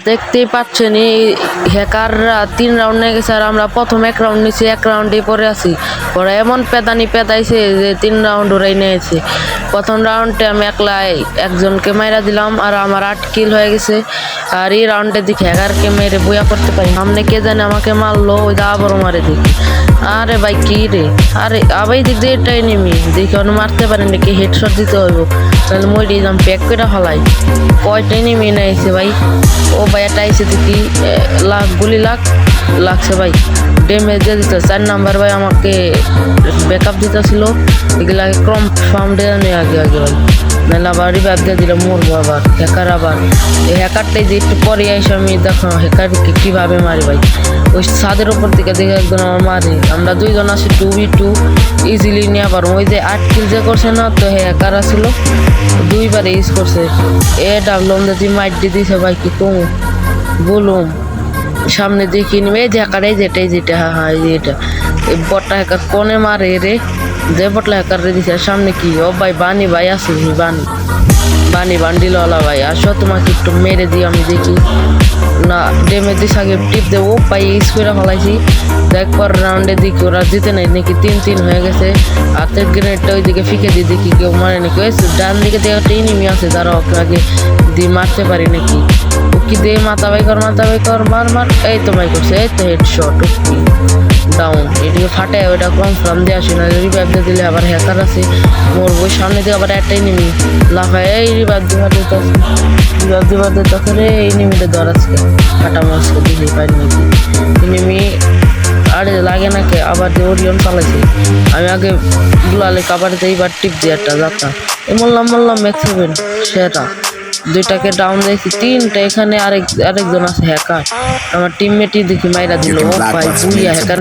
দেখতেই পাচ্ছেন এই হ্যাকাররা তিন রাউন্ড নিয়ে গেছে আর আমরা প্রথম এক রাউন্ড নিয়েছি এক রাউন্ডে পরে আছি। ওরা এমন পেদানি পেদাইছে যে তিন রাউন্ড ওরাই নিয়েছে। প্রথম রাউন্ডে আমি একলাই একজনকে মাইরা দিলাম আর আমার আট কিল হয়ে গেছে। আর এই রাউন্ডে দেখি হ্যাকারকে মেরে বইয়া করতে পারি। সামনে কে জানে আমাকে মারলো, ওই দা আবারও মারে দেখি। আরে ভাই কি রে? আরে আবাই দিক দিয়ে এটাই নেমি। দেখি অন্য মারতে পারেন নাকি হেডশট দিতে হইব। তাহলে মই দিলাম প্যাক করে ফেলাই কয়টাই নেমে এসে ভাই? ও ভাই এটা আইসে দেখি এ, লাখ গুলি লাখ? লাগছে ভাই। ড্যামেজ দিয়ে দিতে। চার নাম্বার ভাই আমাকে ব্যাকআপ দিতেছিল। এগুলাকে ক্রম ফার্ম দিয়ে নিয়ে আগে আগে ভাই নাহলে আবার দিয়ে দিলে মরবো আবার হ্যাকার আবার। এই হ্যাকারটাই যে একটু পরে এসে আমি দেখো হ্যাকারকে কীভাবে মারি ভাই। ওই ছাদের ওপর থেকে দেখে একজন আমার মারে। আমরা দুইজন আছি টু বি টু ইজিলি নিয়ে পারব ওই যে আট কিল যে করছে না, তো হ্যাকার আসছিল দুইবার ইউজ করছে। এ ডাবলম যদি মাইট দিয়ে দিছে ভাই, কি কমু? বলুম। সামনে দেখি নিবে এই যে হ্যাকার এই যেটা যেটা হ্যাঁ হ্যাঁ এই বটটা হ্যাকার কোনে মারে রে, যে বটলা হ্যাকার রে দিছে সামনে কি? ও ভাই বানি ভাই আছে বানি বানি বান্ডিলওয়ালা ভাই, আসো, তোমাকে একটু মেরে দিই, আমি দেখি। না ডেমে দিস আগে টিপ দেবো। পাই করে ফেলাইছি। দেখ পর রাউন্ডে দিকে ওরা জিতে নাই, নাকি তিন তিন হয়ে গেছে। হাতের গ্রেনেডটা ওইদিকে ফিকে দিয়ে দেখি কেউ মারে নাকি। ডান দিকে দিয়ে একটা ইনিমি আছে যারা ওকে আগে দিয়ে মারতে পারি নাকি? ও কি দিয়ে মাথা বাই কর, মাথা বাই কর, মার মার। এই তো ভাই করছে, এই তো হেড শট ওকে ডাউন এদিকে ফাটে ওইটা কনফার্ম দিয়ে আসি না রিভাইভ দিয়ে দিলে আবার হ্যাকার আছে। মোর বই সামনে দিয়ে আবার একটাই নিমি লাফায়, এই রিভাইভ দিবা দিতে রিভাইভ দিবা দিতে রে এই নিমিটা ধর আজকে। কাটা মাছকে দিলে পাই নাকি? নিমি আরে লাগে না কে? আবার যে ওরিয়ন চালাইছে। আমি আগে গুলালে কাবারিতে এইবার টিপ দিয়ে একটা যাত্রা। এ বললাম বললাম ম্যাক্স সেটা দুইটাকে ডাউন দিয়েছি তিনটা এখানে আরেক আরেকজন আছে হ্যাকার আমার টিমমেটই দেখি মাইরা দিল ও ভাই বুইয়া হ্যাকার